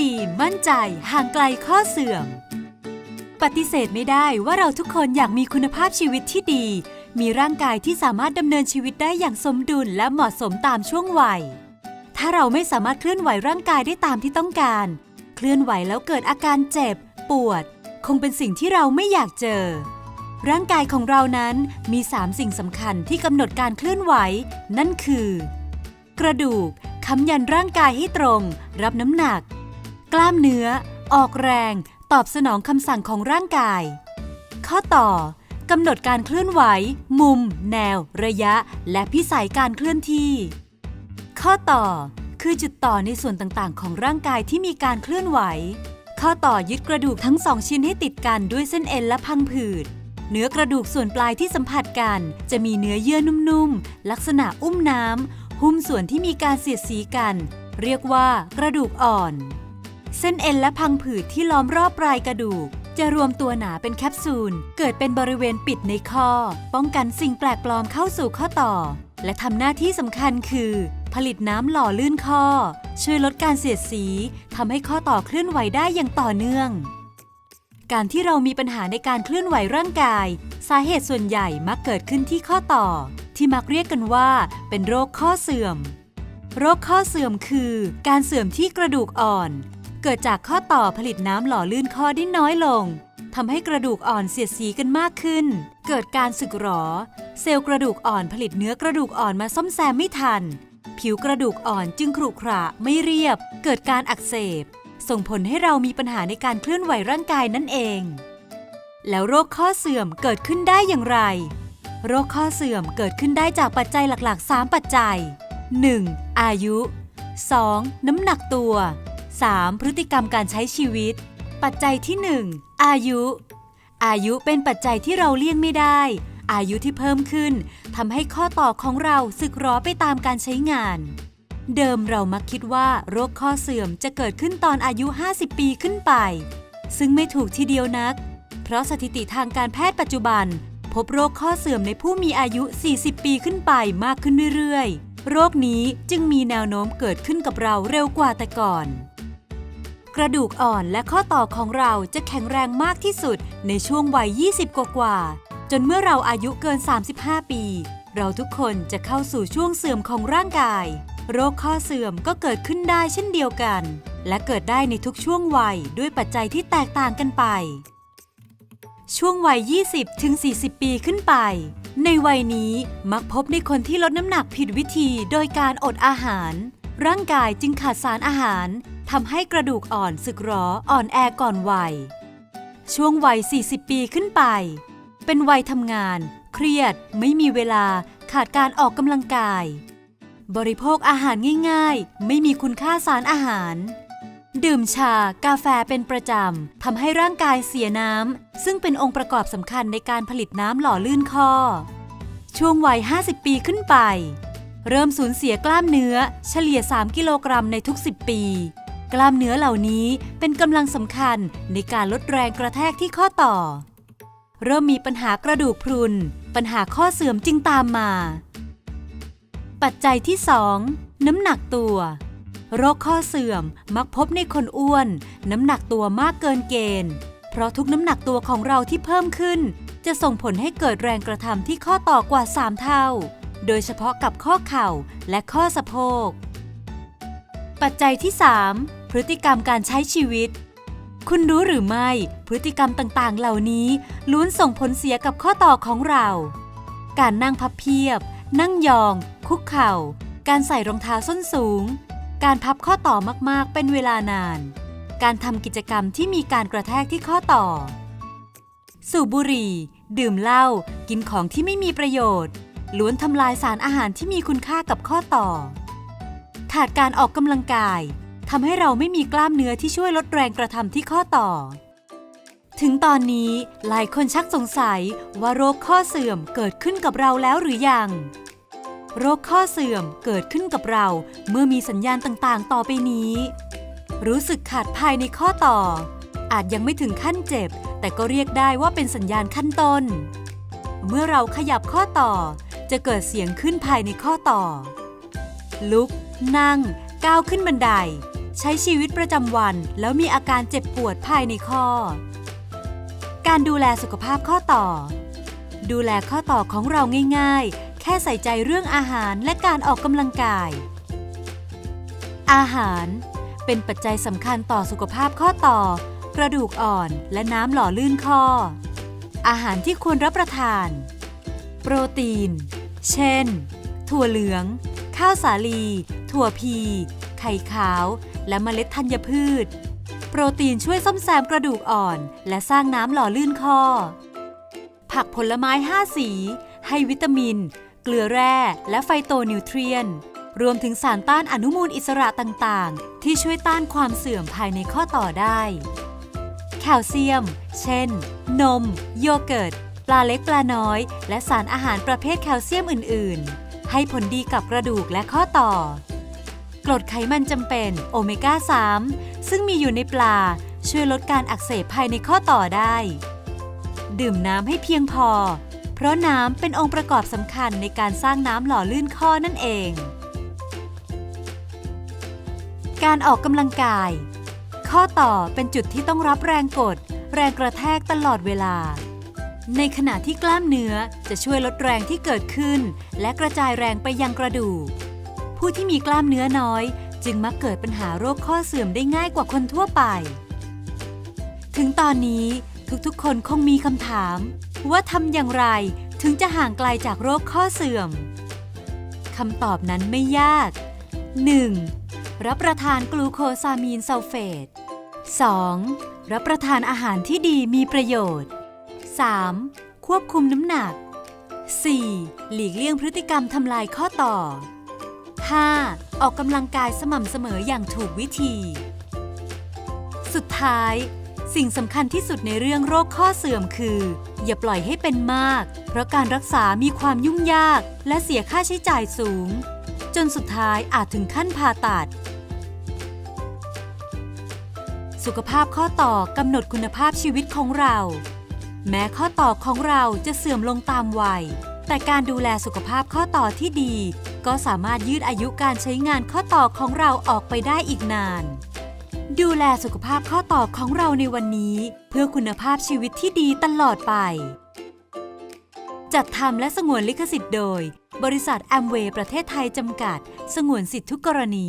ดีมั่นใจห่างไกลข้อเสื่อม ปฏิเสธไม่ได้ว่าเราทุกคนอยากมีคุณภาพชีวิตที่ดี มีร่างกายที่สามารถดำเนินชีวิตได้อย่างสมดุลและเหมาะสมตามช่วงวัย ถ้าเราไม่สามารถเคลื่อนไหวร่างกายได้ตามที่ต้องการ เคลื่อนไหวแล้วเกิดอาการเจ็บ ปวด คงเป็นสิ่งที่เราไม่อยากเจอ ร่างกายของเรานั้นมี 3 สิ่งสำคัญที่กำหนดการเคลื่อนไหว นั่นคือ กระดูกค้ำยันร่างกายให้ตรง รับน้ำหนัก กล้ามเนื้อ ออกแรง ตอบสนองคำสั่งของร่างกาย ข้อต่อกำหนดการเคลื่อนไหว มุม แนว ระยะ และพิสัยการเคลื่อนที่ ข้อต่อคือจุดต่อในส่วนต่างๆ ของร่างกายที่มีการเคลื่อนไหว ข้อต่อยึดกระดูกทั้งสองชิ้นให้ติดกันด้วยเส้นเอ็นและพังผืด เนื้อกระดูกส่วนปลายที่สัมผัสกัน จะมีเนื้อเยื่อนุ่มๆ ลักษณะอุ้มน้ำหุ้มส่วนที่มีการเสียดสีกัน เรียกว่ากระดูกอ่อน เส้นเอ็นและพังผืดที่ล้อมรอบปลายกระดูก จะรวมตัวหนาเป็นแคปซูล เกิดเป็นบริเวณปิดในข้อ ป้องกันสิ่งแปลกปลอมเข้าสู่ข้อต่อ และทำหน้าที่สำคัญคือ ผลิตน้ำหล่อลื่นข้อ ช่วยลดการเสียดสีทำให้ข้อต่อเคลื่อนไหวได้อย่างต่อเนื่อง การที่เรามีปัญหาในการเคลื่อนไหวร่างกาย สาเหตุส่วนใหญ่มักเกิดขึ้นที่ข้อต่อ ที่มักเรียกกันว่า เป็นโรคข้อเสื่อมโรคข้อเสื่อมคือ การเสื่อมที่กระดูกอ่อน เกิดจากข้อต่อผลิตน้ำหล่อลื่นข้อได้น้อยลงทำให้กระดูกอ่อนเสียดสีกันมากขึ้น เกิดการสึกหรอ เซลล์กระดูกอ่อนผลิตเนื้อกระดูกอ่อนมาซ่อมแซมไม่ทัน ผิวกระดูกอ่อนจึงขรุขระไม่เรียบ เกิดการอักเสบ ส่งผลให้เรามีปัญหาในการเคลื่อนไหวร่างกายนั่นเอง แล้วโรคข้อเสื่อมเกิดขึ้นได้อย่างไร โรคข้อเสื่อมเกิดขึ้นได้จากปัจจัยหลักๆ 3 ปัจจัย 1. อายุ 2. น้ำหนักตัว 3. พฤติกรรมการใช้ชีวิต ปัจจัยที่ 1 อายุ อายุเป็นปัจจัยที่เราเลี่ยงไม่ได้ อายุที่เพิ่มขึ้นทำให้ข้อต่อของเราสึกหรอไปตามการใช้งาน เดิมเรามักคิดว่าโรคข้อเสื่อมจะเกิดขึ้นตอนอายุ 50 ปีขึ้นไป ซึ่งไม่ถูกทีเดียวนัก เพราะสถิติทางการแพทย์ปัจจุบัน พบโรคข้อเสื่อมในผู้มีอายุ 40 ปีขึ้นไปมากขึ้นเรื่อยๆโรคนี้จึงมีแนวโน้มเกิดขึ้นกับเราเร็วกว่าแต่ก่อน กระดูกอ่อนและข้อต่อของเราจะแข็งแรงมากที่สุดในช่วงวัย 20 กว่าๆจนเมื่อเราอายุเกิน 35 ปี เราทุกคนจะเข้าสู่ช่วงเสื่อมของร่างกาย โรคข้อเสื่อมก็เกิดขึ้นได้เช่นเดียวกัน และเกิดได้ในทุกช่วงวัยด้วยปัจจัยที่แตกต่างกันไป ช่วงวัย 20 ถึง 40 ปีขึ้นไป ในวัยนี้มักพบในคนที่ลดน้ำหนักผิดวิธีโดยการอดอาหาร ร่างกายจึงขาดสารอาหาร ทำให้กระดูกอ่อนสึกหรออ่อนแอก่อนวัย ช่วงวัย 40 ปีขึ้นไป เป็นวัยทำงาน เครียด ไม่มีเวลา ขาดการออกกำลังกาย บริโภคอาหารง่ายๆ ไม่มีคุณค่าสารอาหาร ดื่มชากาแฟเป็นประจำทำให้ร่างกายเสียน้ำ ซึ่งเป็นองค์ประกอบสำคัญในการผลิตน้ำหล่อลื่นข้อ ช่วงวัย 50 ปีขึ้นไป เริ่มสูญเสียกล้ามเนื้อ เฉลี่ย 3 กิโลกรัมในทุก 10 ปี กล้ามเนื้อเหล่านี้เป็นกำลังสำคัญในการลดแรงกระแทกที่ข้อต่อ เริ่มมีปัญหากระดูกพรุน ปัญหาข้อเสื่อมจึงตามมา ปัจจัยที่ 2 น้ำหนักตัว โรคข้อเสื่อมมักพบในคนอ้วน น้ำหนักตัวมากเกินเกณฑ์ เพราะทุกน้ำหนักตัวของเราที่เพิ่มขึ้น จะส่งผลให้เกิดแรงกระทำที่ข้อต่อกว่า 3 เท่า โดยเฉพาะกับข้อเข่าและข้อสะโพกปัจจัยที่ 3 พฤติกรรมการใช้ชีวิต คุณรู้หรือไม่ พฤติกรรมต่างๆ เหล่านี้ล้วนส่งผลเสียกับข้อต่อของเรา การนั่งพับเพียบ นั่งยอง คุกเข่า การใส่รองเท้าส้นสูง การพับข้อต่อมากๆ เป็นเวลานาน การทำกิจกรรมที่มีการกระแทกที่ข้อต่อ สูบบุหรี่ ดื่มเหล้า กินของที่ไม่มีประโยชน์ ล้วนทำลายสารอาหารที่มีคุณค่ากับข้อต่อ ขาดการออกกำลังกาย ทำให้เราไม่มีกล้ามเนื้อที่ช่วยลดแรงกระทำที่ข้อต่อ ถึงตอนนี้หลายคนชักสงสัยว่าโรคข้อเสื่อมเกิดขึ้นกับเราแล้วหรือยัง โรคข้อเสื่อมเกิดขึ้นกับเราเมื่อมีสัญญาณต่างๆ ต่อไปนี้ รู้สึกขาดภายในข้อต่อ อาจยังไม่ถึงขั้นเจ็บ แต่ก็เรียกได้ว่าเป็นสัญญาณขั้นต้น เมื่อเราขยับข้อต่อจะเกิดเสียงขึ้นภายในข้อต่อ ลุก นั่ง ก้าวขึ้นบันได ใช้ชีวิตประจำวันแล้วมีอาการเจ็บปวดภายในข้อ การดูแลสุขภาพข้อต่อ ดูแลข้อต่อของเราง่าย ๆ แค่ใส่ใจเรื่องอาหารและการออกกำลังกาย อาหารเป็นปัจจัยสำคัญต่อสุขภาพข้อต่อ กระดูกอ่อนและน้ำหล่อลื่นข้อ อาหารที่ควรรับประทาน โปรตีน เช่น ถั่วเหลือง ข้าวสาลี ถั่วพี ไข่ขาว และเมล็ดธัญพืช โปรตีนช่วยซ่อมแซมกระดูกอ่อน และสร้างน้ำหล่อลื่นข้อผักผลไม้ 5 สี ให้วิตามิน เกลือแร่และไฟโตนิวเทรียน รวมถึงสารต้านอนุมูลอิสระต่างๆ ที่ช่วยต้านความเสื่อมภายในข้อต่อได้ แคลเซียม เช่น นม โยเกิร์ตปลาเล็กปลาน้อย และสารอาหารประเภทแคลเซียมอื่น ๆ ให้ผลดีกับกระดูกและข้อต่อ กรดไขมันจำเป็นโอเมก้า 3 ซึ่งมีอยู่ในปลา ช่วยลดการอักเสบภายในข้อต่อได้ ดื่มน้ำให้เพียงพอ เพราะน้ำเป็นองค์ประกอบสำคัญในการสร้างน้ำหล่อลื่นข้อนั่นเอง การออกกำลังกาย ข้อต่อเป็นจุดที่ต้องรับแรงกด แรงกระแทกตลอดเวลาในขณะที่กล้ามเนื้อจะช่วยลดแรงที่เกิดขึ้น และกระจายแรงไปยังกระดูก ผู้ที่มีกล้ามเนื้อน้อย จึงมักเกิดปัญหาโรคข้อเสื่อมได้ง่ายกว่าคนทั่วไป ถึงตอนนี้ทุกๆ คนคงมีคำถาม ว่าทำอย่างไรถึงจะห่างไกลจากโรคข้อเสื่อมคำตอบนั้นไม่ยาก 1. รับประทานกลูโคซามีนซัลเฟต 2. รับประทานอาหารที่ดีมีประโยชน์ 3. ควบคุมน้ำหนัก 4. หลีกเลี่ยงพฤติกรรมทำลายข้อต่อ 5. ออกกำลังกายสม่ำเสมออย่างถูกวิธี สุดท้าย สิ่งสำคัญที่สุดในเรื่องโรคข้อเสื่อมคือ อย่าปล่อยให้เป็นมาก เพราะการรักษามีความยุ่งยาก และเสียค่าใช้จ่ายสูง จนสุดท้ายอาจถึงขั้นผ่าตัด สุขภาพข้อต่อกำหนดคุณภาพชีวิตของเรา แม้ข้อต่อของเราจะเสื่อมลงตามวัยแต่การดูแลสุขภาพข้อต่อที่ดี ก็สามารถยืดอายุการใช้งานข้อต่อของเราออกไปได้อีกนาน ดูแลสุขภาพข้อต่อของเราในวันนี้ เพื่อคุณภาพชีวิตที่ดีตลอดไป จัดทำและสงวนลิขสิทธิ์โดย บริษัทแอมเวย์ประเทศไทยจำกัด สงวนสิทธิทุกกรณี